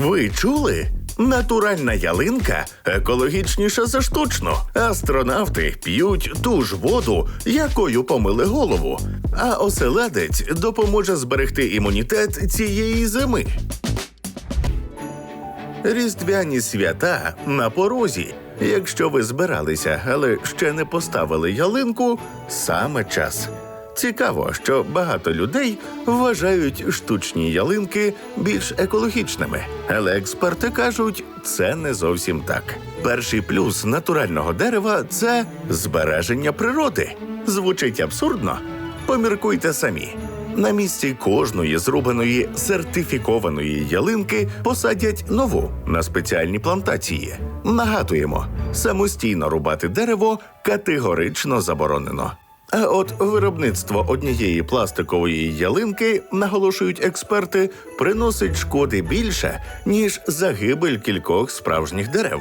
Ви чули? Натуральна ялинка екологічніша за штучну. Астронавти п'ють ту ж воду, якою помили голову. А оселедець допоможе зберегти імунітет цієї зими. Різдвяні свята на порозі. Якщо ви збиралися, але ще не поставили ялинку, саме час. Цікаво, що багато людей вважають штучні ялинки більш екологічними, але експерти кажуть, це не зовсім так. Перший плюс натурального дерева це збереження природи. Звучить абсурдно? Поміркуйте самі. На місці кожної зрубаної сертифікованої ялинки посадять нову на спеціальні плантації. Нагадуємо, самостійно рубати дерево категорично заборонено. А от виробництво однієї пластикової ялинки, наголошують експерти, приносить шкоди більше, ніж загибель кількох справжніх дерев.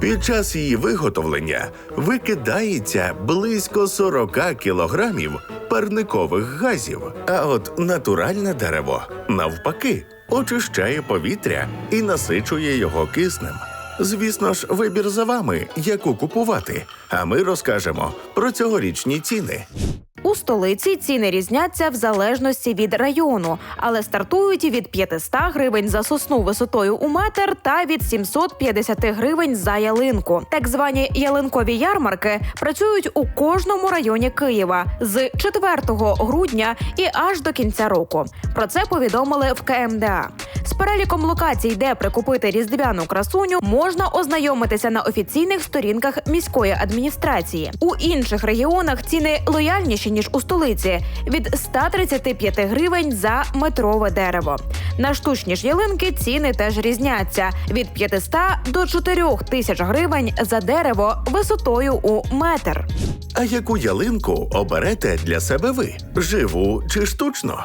Під час її виготовлення викидається близько 40 кілограмів парникових газів. А от натуральне дерево, навпаки, очищає повітря і насичує його киснем. Звісно ж, вибір за вами, яку купувати. А ми розкажемо про цьогорічні ціни. У столиці ціни різняться в залежності від району, але стартують від 500 гривень за сосну висотою у метр та від 750 гривень за ялинку. Так звані ялинкові ярмарки працюють у кожному районі Києва з 4 грудня і аж до кінця року. Про це повідомили в КМДА. З переліком локацій, де прикупити різдвяну красуню, можна ознайомитися на офіційних сторінках міської адміністрації. У інших регіонах ціни лояльніші ніж у столиці від 135 гривень за метрове дерево. На штучні ж ялинки ціни теж різняться від 500 до 4 тисяч гривень за дерево висотою у метр. А яку ялинку оберете для себе ви? Живу чи штучно?